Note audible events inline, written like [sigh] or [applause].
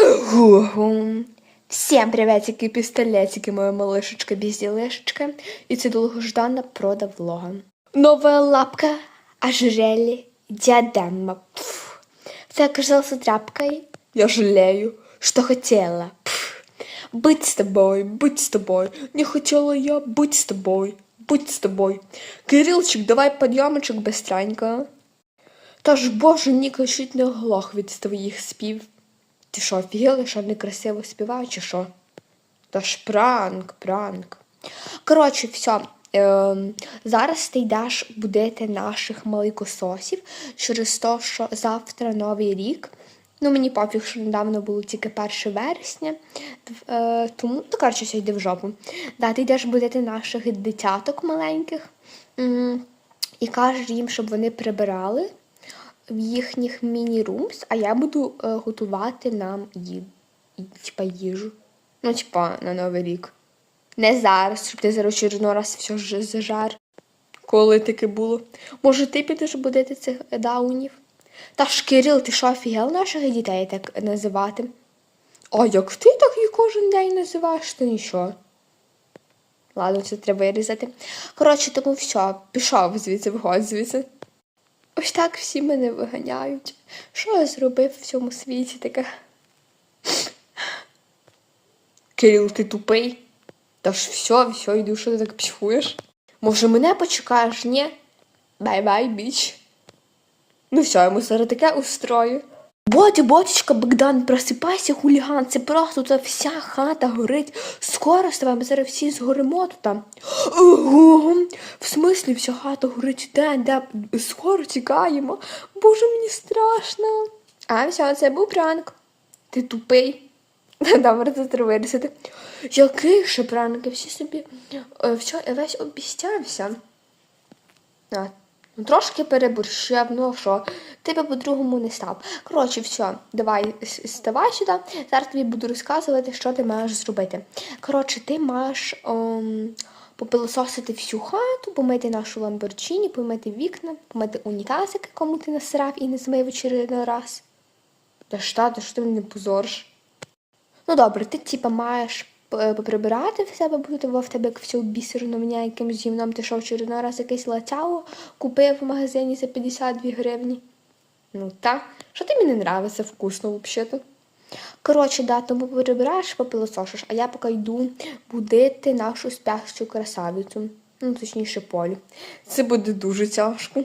Гу-гу. Всем приветики, пістолетики, моя малышечка, безделешечка. І це довгождана прода влога. Новая лапка, ожерелье, диадема. Пф. Це оказался тряпкой. Я жалею, что хотела. Пф. Быть с тобой, быть с тобой. Не хотела я быть с тобой, быть с тобой. Кирилчик, давай подъемочек быстренько. Та ж боже, Ніка чуть не оглох від твоїх спів. Ти що, офігела, що некрасиво співаю, чи що? Та ж пранк, пранк. Коротше, все. Е, зараз ти йдеш будити наших маликососів через те, що завтра новий рік. Ну, мені пофіг, що недавно було тільки 1 вересня. Е, тому, ну, коротше, все йде в жопу. Да, ти йдеш будити наших дитяток маленьких м, і кажеш їм, щоб вони прибирали в їхніх міні-румс, а я буду е, готувати нам ї... типа, їжу. Ну, типа, на Новий рік. Не зараз, щоб ти зараз очередно раз все ж зажар. Коли таке було. Може, ти підеш будити цих даунів? Та ж Кирил, ти що офігел наших дітей так називати? А як ти так їх кожен день називаєш, то нічого. Ладно, це треба вирізати. Коротше, тому все, пішов звідси, виходь звідси. Ось так всі мене виганяють. Що я зробив в цьому світі таке? Кирил, ти тупий? Та ж все, все, йду, що ти так психуєш? Може, мене почекаєш, ні? Бай-бай, біч. Ну все, йому зараз таке устрою. Ботя, ботечка, Богдан, просипайся, хуліган, це просто тут вся хата горить. Скоро з тобою зараз всі згоримо тут в смислі вся хата горить, де, де, скоро тікаємо. Боже, мені страшно. А, все, це був пранк. Ти тупий. [laughs] Добре, це треба вирішити. Який ще пранк? Я всі собі е, все, весь обіцявся. Ну трошки переборщив, ну а що, тебе по-другому не став. Коротше, все, давай ставай сюди. Зараз тобі буду розказувати, що ти маєш зробити. Коротше, ти маєш ем, попилососити всю хату, помити нашу ламборджіні, помити вікна, помити унітазик, кому ти насрав і не змив очередний раз. Та що, та що ти мене не позориш? Ну добре, ти типа маєш поприбирати в себе, буде в тебе як все бісерно мене якимсь гімном. Ти що очередной раз якесь латяло купив в магазині за 52 гривні. Ну та, що тобі не нравиться вкусно взагалі-то. Коротше, да, тому перебираєш, попилосошиш, а я поки йду будити нашу спящу красавицю. Ну, точніше, полі. Це буде дуже тяжко.